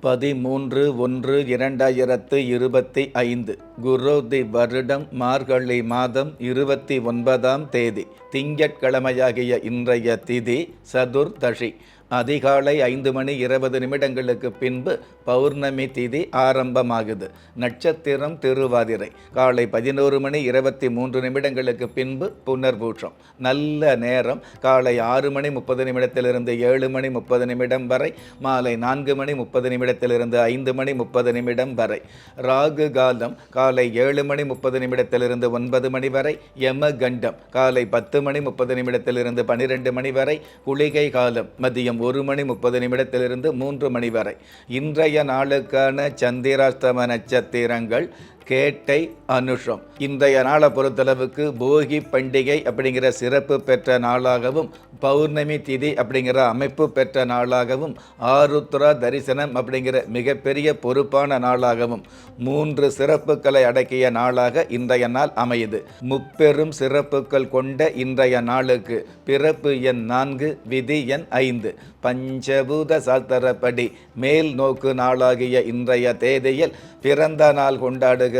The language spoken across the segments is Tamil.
பதிமூன்று ஒன்று இரண்டாயிரத்து இருபத்தி ஐந்து. குரோதி வருடம் மார்கழி மாதம் இருபத்தி ஒன்பதாம் தேதி. திங்கட்கிழமையாகிய இன்றைய திதி சதுர்தஷி அதிகாலை ஐந்து மணி இருபது நிமிடங்களுக்கு பின்பு பௌர்ணமி திதி ஆரம்பமாகுது. நட்சத்திரம் திருவாதிரை. காலை பதினோரு மணி இருபத்தி மூன்று நிமிடங்களுக்கு பின்பு புனர்பூஷம் நல்ல நேரம். காலை ஆறு மணி முப்பது நிமிடத்திலிருந்து ஏழு மணி முப்பது நிமிடம் வரை. மாலை நான்கு மணி முப்பது நிமிடத்திலிருந்து ஐந்து மணி முப்பது நிமிடம் வரை. ராகு காலம் காலை ஏழு மணி முப்பது நிமிடத்திலிருந்து ஒன்பது மணி வரை. யம கண்டம் காலை பத்து மணி முப்பது நிமிடத்திலிருந்து பனிரெண்டு மணி வரை. குளிகை காலம் மதியம் ஒரு மணி முப்பது நிமிடத்திலிருந்து மூன்று மணி வரை. இன்றைய நாளுக்கான சந்திராஷ்டம நட்சத்திரங்கள் கேட்டை அனுஷம். இன்றைய நாளை பொறுத்தளவுக்கு போகி பண்டிகை அப்படிங்கிற சிறப்பு பெற்ற நாளாகவும் பௌர்ணமி திதி அப்படிங்கிற அமைப்பு பெற்ற நாளாகவும் ஆருத்ரா தரிசனம் அப்படிங்கிற மிகப்பெரிய பொறுப்பான நாளாகவும் மூன்று சிறப்புகளை அடக்கிய நாளாக இன்றைய நாள் அமையுது. முப்பெரும் சிறப்புகள் கொண்ட இன்றைய நாளுக்கு பிறப்பு எண் நான்கு விதி எண் ஐந்து. பஞ்சபூத சாஸ்திரப்படி மேல் நோக்கு நாளாகிய இன்றைய தேதியில் பிறந்த நாள் கொண்டாடுகிற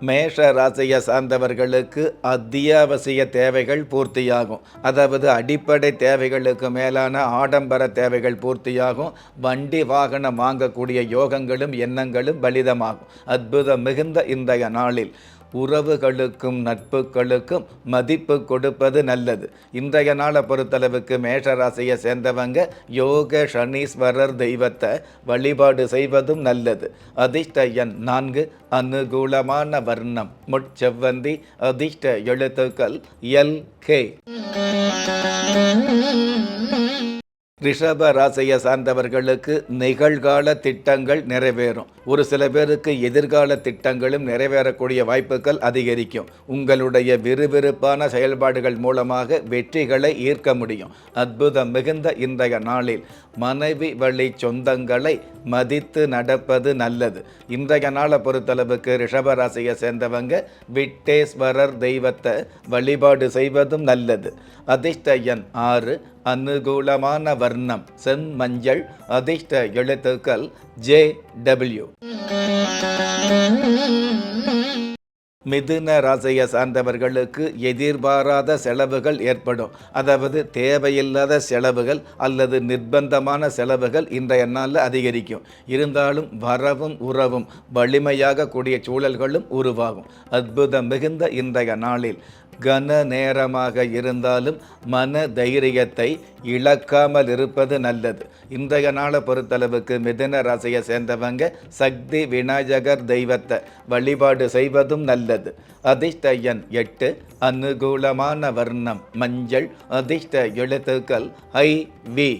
மேஷ ராசியை சார்ந்தவர்களுக்கு அத்தியாவசிய தேவைகள் பூர்த்தியாகும். அதாவது அடிப்படை தேவைகளுக்கு மேலான ஆடம்பர தேவைகள் பூர்த்தியாகும். வண்டி வாகனம் வாங்கக்கூடிய யோகங்களும் எண்ணங்களும் பலிதமாகும். அற்புதம் மிகுந்த இன்றைய நாளில். உறவுகளுக்கும் நட்புகளுக்கும் மதிப்பு கொடுப்பது நல்லது. இன்றைய நாளை பொறுத்தளவுக்கு மேஷராசியை சேர்ந்தவங்க யோக சனீஸ்வரர் தெய்வத்தை வழிபாடு செய்வதும் நல்லது. அதிர்ஷ்ட எண் நான்கு அனுகூலமான வர்ணம். முட்செவ்வந்தி அதிர்ஷ்ட எழுத்துக்கள் எல் கே. ரிஷப ராசியை சார்ந்தவர்களுக்கு நிகழ்கால திட்டங்கள் நிறைவேறும். ஒரு சில பேருக்கு எதிர்கால திட்டங்களும் நிறைவேறக்கூடிய வாய்ப்புகள் அதிகரிக்கும். உங்களுடைய விறுவிறுப்பான செயல்பாடுகள் மூலமாக வெற்றிகளை ஈர்க்க முடியும். அற்புதம் மிகுந்த இன்றைய நாளில் மனைவி வழி சொந்தங்களை மதித்து நடப்பது நல்லது. இன்றைய நாளை பொறுத்தளவுக்கு ரிஷப ராசியை சேர்ந்தவங்க விட்டேஸ்வரர் தெய்வத்தை வழிபாடு செய்வதும் நல்லது. அதிர்ஷ்ட எண் ஆறு அனுகூலமான வர்ணம். செம்மஞ்சள் அதிர்ஷ்ட எழுத்துக்கள் ஜே டபிள்யூ. மிதுன ராசியை சார்ந்தவர்களுக்கு எதிர்பாராத செலவுகள் ஏற்படும். அதாவது தேவையில்லாத செலவுகள் அல்லது நிர்பந்தமான செலவுகள் இன்றைய நாளில் அதிகரிக்கும். இருந்தாலும் வரவும் உறவும் வலிமையாக கூடிய சூழல்களும் உருவாகும். அற்புதம் மிகுந்த இன்றைய நாளில். கன நேரமாக இருந்தாலும் மன தைரியத்தை இழக்காமல் இருப்பது நல்லது. இன்றைய நாளை பொறுத்தளவுக்கு மிதன ராசியை சேர்ந்தவங்க சக்தி விநாயகர் தெய்வத்தை வழிபாடு செய்வதும் நல்லது. அதிர்ஷ்ட எண் எட்டு அனுகூலமான வர்ணம் மஞ்சள் அதிர்ஷ்ட எழுத்துக்கள் ஐ வி.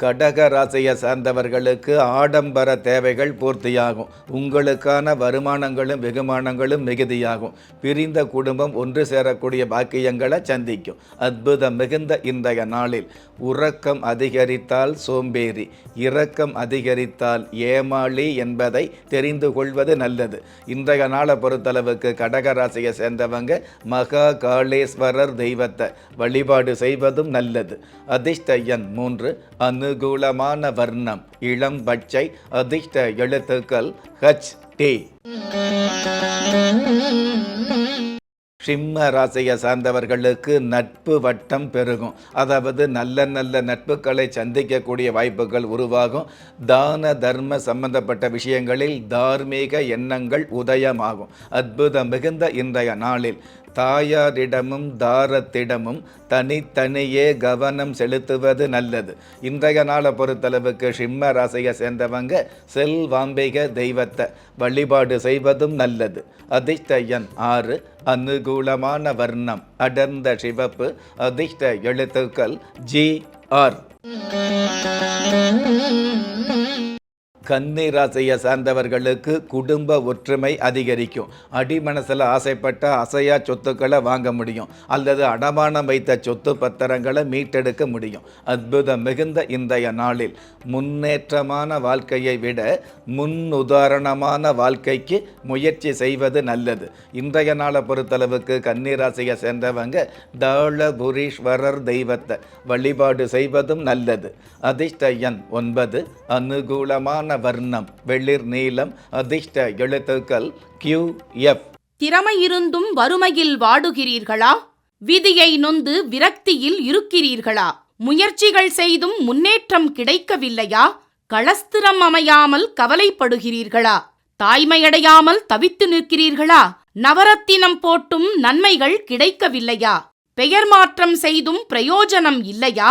கடக ராசியை சார்ந்தவர்களுக்கு ஆடம்பர தேவைகள் பூர்த்தியாகும். உங்களுக்கான வருமானங்களும் வெகுமானங்களும் மிகுதியாகும். பிரிந்த குடும்பம் ஒன்று சேரக்கூடிய பாக்கியங்களை சந்திக்கும். அற்புதம் மிகுந்த இன்றைய நாளில். உறக்கம் அதிகரித்தால் சோம்பேறி. இரக்கம் அதிகரித்தால் ஏமாளி என்பதை தெரிந்து கொள்வது நல்லது. இன்றைய நாளை பொறுத்தளவுக்கு கடக ராசியை சேர்ந்தவங்க மகா காளேஸ்வரர் தெய்வத்தை வழிபாடு செய்வதும் நல்லது. அதிர்ஷ்ட எண் மூன்று அனுகூலமான வர்ணம். இளம் பச்சை அதிர்ஷ்ட எழுத்துக்கள் ஹச் டி சிம்ம ராசியை சார்ந்தவர்களுக்கு நட்பு வட்டம் பெருகும். அதாவது நல்ல நல்ல நட்புகளை சந்திக்கக்கூடிய வாய்ப்புகள் உருவாகும். தான தர்ம சம்பந்தப்பட்ட விஷயங்களில் தார்மீக எண்ணங்கள் உதயமாகும். அற்புதம் மிகுந்த இன்றைய நாளில். தாயாரிடமும் தாரத்திடமும் தனித்தனியே கவனம் செலுத்துவது நல்லது. இன்றைய நாளை பொறுத்தளவுக்கு சிம்ம ராசியை சேர்ந்தவங்க செல்வாம்பிக தெய்வத்தை வழிபாடு செய்வதும் நல்லது. அதிர்ஷ்ட எண் ஆறு அனுகூலமான வர்ணம் அடர்ந்த சிவப்பு அதிர்ஷ்ட எழுத்துக்கள் ஜி ஆர். கன்னி ராசியை சார்ந்தவர்களுக்கு குடும்ப ஒற்றுமை அதிகரிக்கும். அடிமனசில் ஆசைப்பட்ட அசையா சொத்துக்களை வாங்க முடியும். அல்லது அடமானம் வைத்த சொத்து பத்திரங்களை மீட்டெடுக்க முடியும். அற்புதம் மிகுந்த இன்றைய நாளில் முன்னேற்றமான வாழ்க்கையை விட முன் உதாரணமான வாழ்க்கைக்கு முயற்சி செய்வது நல்லது. இன்றைய நாளை பொறுத்தளவுக்கு கன்னிராசியை சேர்ந்தவங்க தாளபுரீஸ்வரர் தெய்வத்தை வழிபாடு செய்வதும் நல்லது. அதிர்ஷ்ட எண் ஒன்பது அனுகூலமான வர்ணம் வெளிர் நீலம் அதிர்ஷ்ட எழுத்துக்கள் கியூ எஃப் திறமை இருந்தும் வறுமையில் வாடுகிறீர்களா? விதியை நொந்து விரக்தியில் இருக்கிறீர்களா? முயற்சிகள் செய்தும் முன்னேற்றம் கிடைக்கவில்லையா? களஸ்திரம் அமையாமல் கவலைப்படுகிறீர்களா? தாய்மையடையாமல் தவித்து நிற்கிறீர்களா? நவரத்தினம் போட்டும் நன்மைகள் கிடைக்கவில்லையா? பெயர் மாற்றம் செய்தும் பிரயோஜனம் இல்லையா?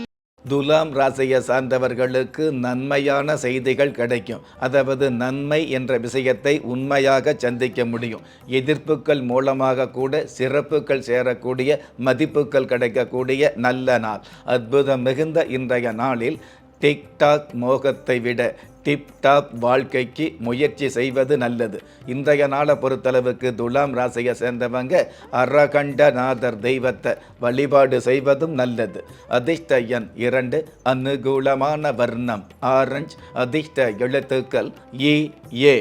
துலாம் ராசியை சார்ந்தவர்களுக்கு நன்மையான செய்திகள் கிடைக்கும். அதாவது நன்மை என்ற விஷயத்தை உண்மையாக சந்திக்க முடியும். எதிர்ப்புகள் மூலமாக கூட சிறப்புகள் சேரக்கூடிய மதிப்புகள் கிடைக்கக்கூடிய நல்ல நாள். அற்புதம் மிகுந்த இன்றைய நாளில் டிக்டாக் மோகத்தை விட டிப்டாப் வாழ்க்கைக்கு முயற்சி செய்வது நல்லது. இன்றைய நாளை பொறுத்தளவுக்கு துலாம் ராசியை சேர்ந்தவங்க அரகண்டநாதர் தெய்வத்தை வழிபாடு செய்வதும் நல்லது. அதிர்ஷ்ட எண் இரண்டு அனுகூலமான வர்ணம் ஆரஞ்சு. அதிர்ஷ்ட எழுத்துக்கள் இ ஏ.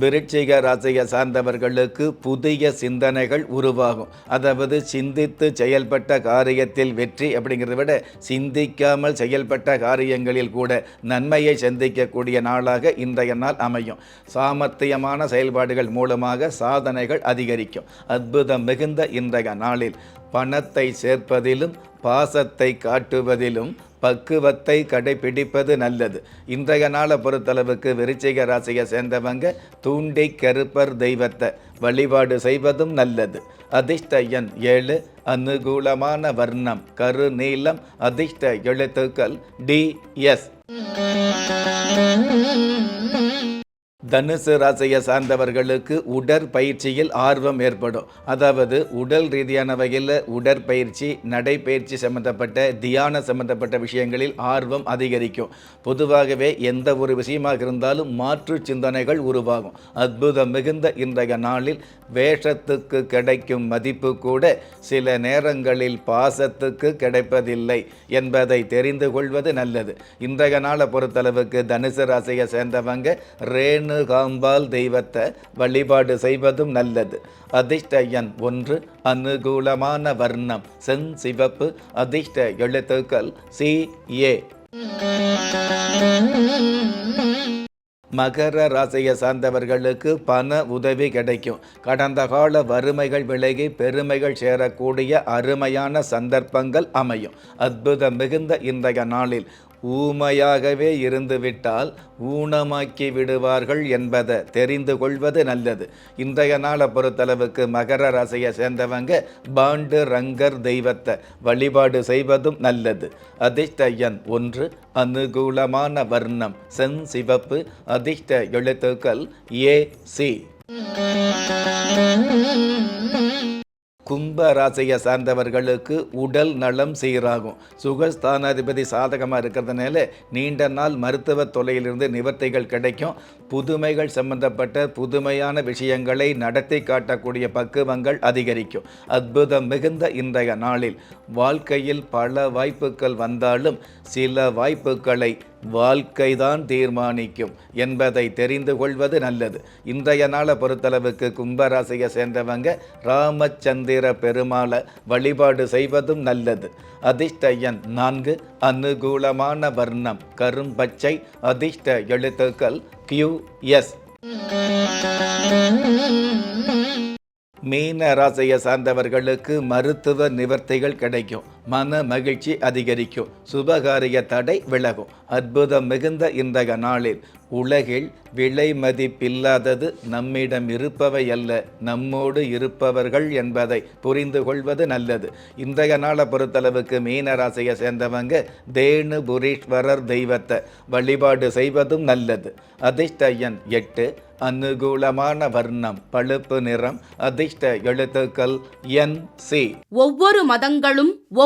விருட்சிக ராசியை சார்ந்தவர்களுக்கு புதிய சிந்தனைகள் உருவாகும். அதாவது சிந்தித்து செயல்பட்ட காரியத்தில் வெற்றி அப்படிங்கிறத விட சிந்திக்காமல் செயல்பட்ட காரியங்களில் கூட நன்மையை சந்திக்கக்கூடிய நாளாக இன்றைய நாள் அமையும். சாமர்த்தியமான செயல்பாடுகள் மூலமாக சாதனைகள் அதிகரிக்கும். அற்புதம் மிகுந்த இன்றைய நாளில் பணத்தை சேர்ப்பதிலும் பாசத்தை காட்டுவதிலும் பக்குவத்தை கடைபிடிப்பது நல்லது. இன்றைய நாளை பொறுத்தளவுக்கு விருச்சிக ராசியை சேர்ந்தவங்க தூண்டி கருப்பர் தெய்வத்தை வழிபாடு செய்வதும் நல்லது. அதிர்ஷ்ட எண் ஏழு அனுகூலமான வர்ணம் கரு நீளம் அதிர்ஷ்ட எழுத்துக்கள் டி எஸ். தனுசு ராசியை சார்ந்தவர்களுக்கு உடற்பயிற்சியில் ஆர்வம் ஏற்படும். அதாவது உடல் ரீதியான வகையில் உடற்பயிற்சி நடைப்பயிற்சி சம்பந்தப்பட்ட தியான சம்பந்தப்பட்ட விஷயங்களில் ஆர்வம் அதிகரிக்கும். பொதுவாகவே எந்த ஒரு விஷயமாக இருந்தாலும் மாற்று சிந்தனைகள் உருவாகும். அற்புதம் மிகுந்த இன்றைய நாளில் வேஷத்துக்கு கிடைக்கும் மதிப்பு கூட சில நேரங்களில் பாசத்துக்கு கிடைப்பதில்லை என்பதை தெரிந்து கொள்வது நல்லது. இன்றைய நாளை பொறுத்தளவுக்கு தனுசு ராசியை சேர்ந்தவங்க ரேணு காம்பால் தெய்வத்தை வழிபாடு செய்வதும் நல்லது. அதிர்ஷ்ட எண் ஒன்று அனுகூலமான வர்ணம். சென் சிவப்பு அதிர்ஷ்ட எழுத்துக்கள் சி ஏ. மகர ராசியை சார்ந்தவர்களுக்கு பண உதவி கிடைக்கும். கடந்த கால வறுமைகள் விலகி பெருமைகள் சேரக்கூடிய அருமையான சந்தர்ப்பங்கள் அமையும். அற்புதம் மிகுந்த இன்றைய நாளில் ஊமையாகவே இருந்துவிட்டால் ஊனமாக்கி விடுவார்கள் என்பதை தெரிந்து கொள்வது நல்லது. இன்றைய நாளை பொறுத்தளவுக்கு மகர ராசியை சேர்ந்தவங்க பாண்டு ரங்கர் தெய்வத்தை வழிபாடு செய்வதும் நல்லது. அதிர்ஷ்ட எண் ஒன்று அனுகூலமான வர்ணம் சென் சிவப்பு. அதிர்ஷ்ட எழுத்துக்கள் ஏ சி. கும்ப ராசியை சார்ந்தவர்களுக்கு உடல் நலம் சீராகும். சுகஸ்தானாதிபதி சாதகமாக இருக்கிறதுனால நீண்ட நாள் மருத்துவ தொலையிலிருந்து நிவர்த்திகள் கிடைக்கும். புதுமைகள் சம்பந்தப்பட்ட புதுமையான விஷயங்களை நடத்தி காட்டக்கூடிய பக்குவங்கள் அதிகரிக்கும். அற்புதம் மிகுந்த இன்றைய நாளில். வாழ்க்கையில் பல வாய்ப்புகள் வந்தாலும் சில வாய்ப்புகளை வாழ்க்கைதான் தீர்மானிக்கும் என்பதை தெரிந்து கொள்வது நல்லது. இன்றைய நாளை பொறுத்தளவுக்கு கும்பராசியை சேர்ந்தவங்க ராமச்சந்திர பெருமாளை வழிபாடு செய்வதும் நல்லது. அதிர்ஷ்ட எண் நான்கு அனுகூலமான வர்ணம் கரும்பச்சை அதிர்ஷ்ட எழுத்துக்கள் கியூ எஸ் மீன ராசியை சார்ந்தவர்களுக்கு மருத்துவ நிவர்த்திகள் கிடைக்கும். மன மகிழ்ச்சி அதிகரிக்கும். சுபகாரிய தடை விலகும். அற்புதம் மிகுந்த இன்றைய நாளில் உலகில் விலை மதிப்பில்லாதது நம்மிடம் இருப்பவை அல்ல நம்மோடு இருப்பவர்கள் என்பதை புரிந்து கொள்வது நல்லது. இன்றைய நாளை பொறுத்தளவுக்கு மீனராசியை சேர்ந்தவங்க தேனு புரீஸ்வரர் தெய்வத்தை வழிபாடு செய்வதும் நல்லது. அதிர்ஷ்டயன் எட்டு அனுகூலமான வர்ணம் பழுப்பு நிறம் அதிர்ஷ்ட எழுத்துக்கள் என் சி. ஒவ்வொரு மதங்களும்